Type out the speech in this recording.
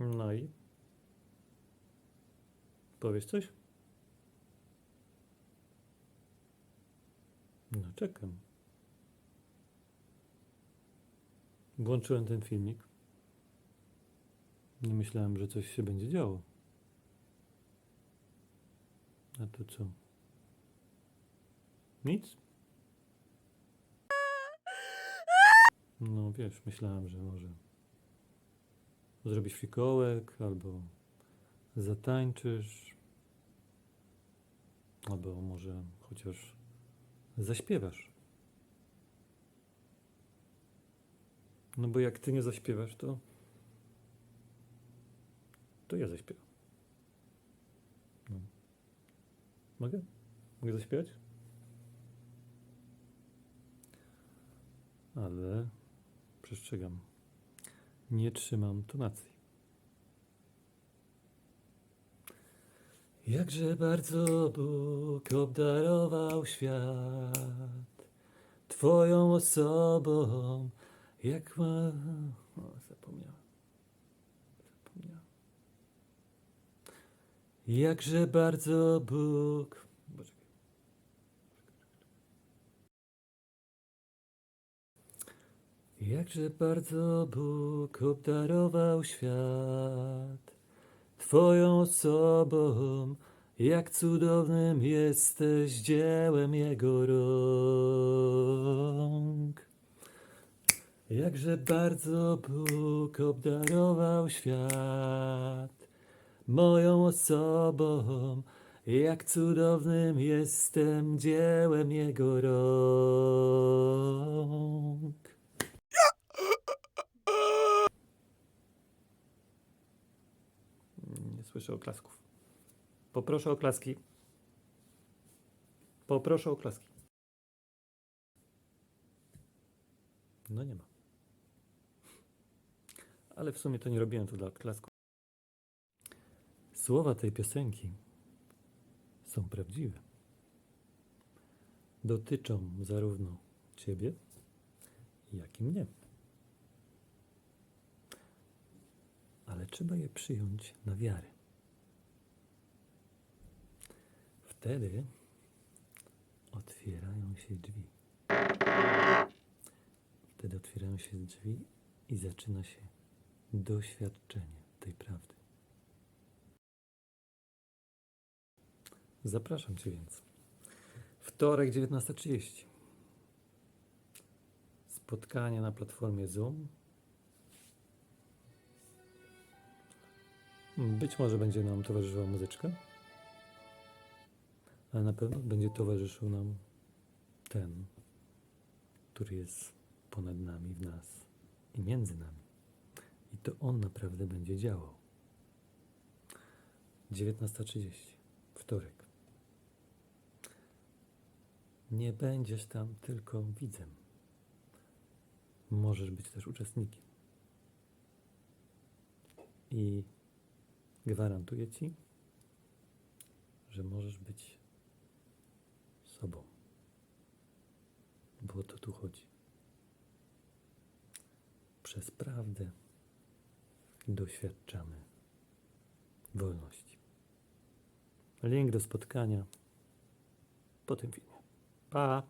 No i? Powiesz coś? No, czekam. Włączyłem ten filmik. Nie myślałem, że coś się będzie działo. A to co? Nic? No wiesz, myślałem, że może zrobisz fikołek, albo zatańczysz, albo może chociaż zaśpiewasz. No bo jak ty nie zaśpiewasz, to to ja zaśpiewam. No. Mogę? Mogę zaśpiewać? Ale przestrzegam. Nie trzymam tonacji. Jakże bardzo Bóg obdarował świat Twoją osobą, jak ma... O, zapomniałem. Zapomniałem. Jakże bardzo Bóg... Jakże bardzo Bóg obdarował świat Twoją osobą, jak cudownym jesteś dziełem Jego rąk. Jakże bardzo Bóg obdarował świat moją osobą, jak cudownym jestem dziełem Jego rąk. Nie słyszę oklasków. Poproszę o klaski. Poproszę o klaski. No nie ma. Ale w sumie to nie robiłem to dla klasku. Słowa tej piosenki są prawdziwe. Dotyczą zarówno ciebie, jak i mnie. ale trzeba je przyjąć na wiarę. Wtedy otwierają się drzwi. Wtedy otwierają się drzwi i zaczyna się doświadczenie tej prawdy. Zapraszam Cię więc. Wtorek 19.30. Spotkanie na platformie Zoom Być może będzie nam towarzyszyła muzyczka, ale na pewno będzie towarzyszył nam ten, który jest ponad nami, w nas i między nami. I to on naprawdę będzie działał. 19.30, wtorek. Nie będziesz tam tylko widzem. Możesz być też uczestnikiem. I Gwarantuję ci, że możesz być sobą. Bo o to tu chodzi. Przez prawdę doświadczamy wolności. Link do spotkania po tym filmie. Pa!